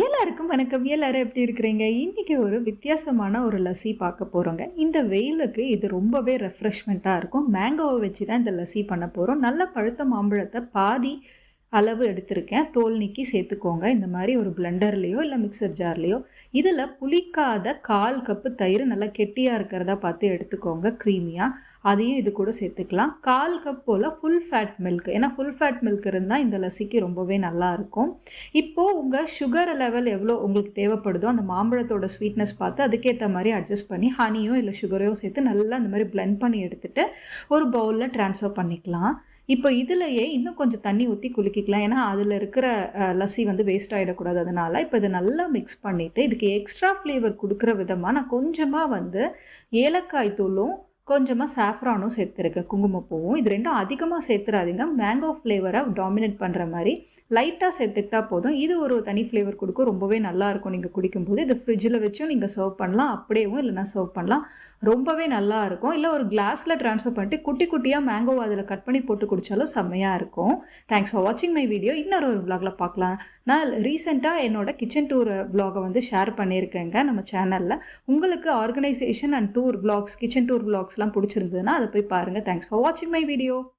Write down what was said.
எல்லாருக்கும் வணக்கம். எல்லாரும் எப்படி இருக்கிறீங்க? இன்றைக்கி ஒரு வித்தியாசமான ஒரு லஸ்ஸி பார்க்க போகிறோங்க இந்த வெயிலுக்கு இது ரொம்பவே ரெஃப்ரெஷ்மெண்ட்டாக இருக்கும். மேங்கோவை வச்சு தான் இந்த லஸ்ஸி பண்ண போகிறோம் நல்ல பழுத்த மாம்பழத்தை பாதி அளவு எடுத்திருக்கேன். தோல் நீக்கி சேர்த்துக்கோங்க. இந்த மாதிரி ஒரு பிளெண்டர்லேயோ இல்லை மிக்சர் ஜார்லேயோ இதில் புளிக்காத கால் கப்பு தயிர் நல்லா கெட்டியாக இருக்கிறதா பார்த்து எடுத்துக்கோங்க. க்ரீமியாக அதையும் இது கூட சேர்த்துக்கலாம். கால் கப் போல் ஃபுல் ஃபேட் மில்க் ஏன்னா ஃபுல் ஃபேட் மில்க் இருந்தால் இந்த லசிக்கு ரொம்பவே நல்லா இருக்கும். இப்போது உங்கள் சுகர் லெவல் எவ்வளோ உங்களுக்கு தேவைப்படுதோ அந்த மாம்பழத்தோட ஸ்வீட்னஸ் பார்த்து அதுக்கேற்ற மாதிரி அட்ஜஸ்ட் பண்ணி ஹனியோ இல்லை சுகரையோ சேர்த்து நல்லா அந்த மாதிரி பிளெண்ட் பண்ணி எடுத்துகிட்டு ஒரு பவுலில் ட்ரான்ஸ்ஃபர் பண்ணிக்கலாம். இப்போ இதுலயே இன்னும் கொஞ்சம் தண்ணி ஊற்றி ஊற்றிக்கலாம் ஏன்னா அதில் இருக்கிற லஸ்ஸி வந்து வேஸ்ட் ஆகிடக்கூடாது அதனால் இப்போ இதை நல்லா மிக்ஸ் பண்ணிவிட்டு இதுக்கு எக்ஸ்ட்ரா ஃப்ளேவர் கொடுக்குற விதமாக நான் கொஞ்சமாக வந்து ஏலக்காய் தூளும் கொஞ்சமாக சாஃப்ரானும் சேர்த்துருக்கேன் குங்குமப்பூவும். இது ரெண்டும் அதிகமாக சேர்த்துறாதீங்க மேங்கோ ஃப்ளேவரை டாமினேட் பண்ணுற மாதிரி லைட்டாக சேர்த்துக்கிட்டா போதும். இது ஒரு தனி ஃப்ளேவர் கொடுக்கும். ரொம்பவே நல்லாயிருக்கும் நீங்கள் குடிக்கும்போது. இது ஃப்ரிட்ஜில் வச்சும் நீங்கள் சர்வ் பண்ணலாம். அப்படியேவும் இல்லைனா சர்வ் பண்ணலாம். ரொம்பவே நல்லா இருக்கும். இல்லை ஒரு கிளாஸில் ட்ரான்ஸ்ஃபர் பண்ணிட்டு குட்டி குட்டியாக மேங்கோ அதில் கட் பண்ணி போட்டு குடித்தாலும் செம்மையாக இருக்கும். தேங்க்ஸ் ஃபார் வாட்சிங் மை வீடியோ இன்னொரு ஒரு vlogல பார்க்கலாம். நான் ரீசெண்டாக என்னோட கிச்சன் டூர் விலாகை வந்து ஷேர் பண்ணியிருக்கேங்க நம்ம சேனலில் உங்களுக்கு organisation and tour vlogs kitchen tour பிடிச்சிருந்ததுன்னா அதை போய் பாருங்கள் தேங்க்ஸ் ஃபார் வாட்சிங் மை வீடியோ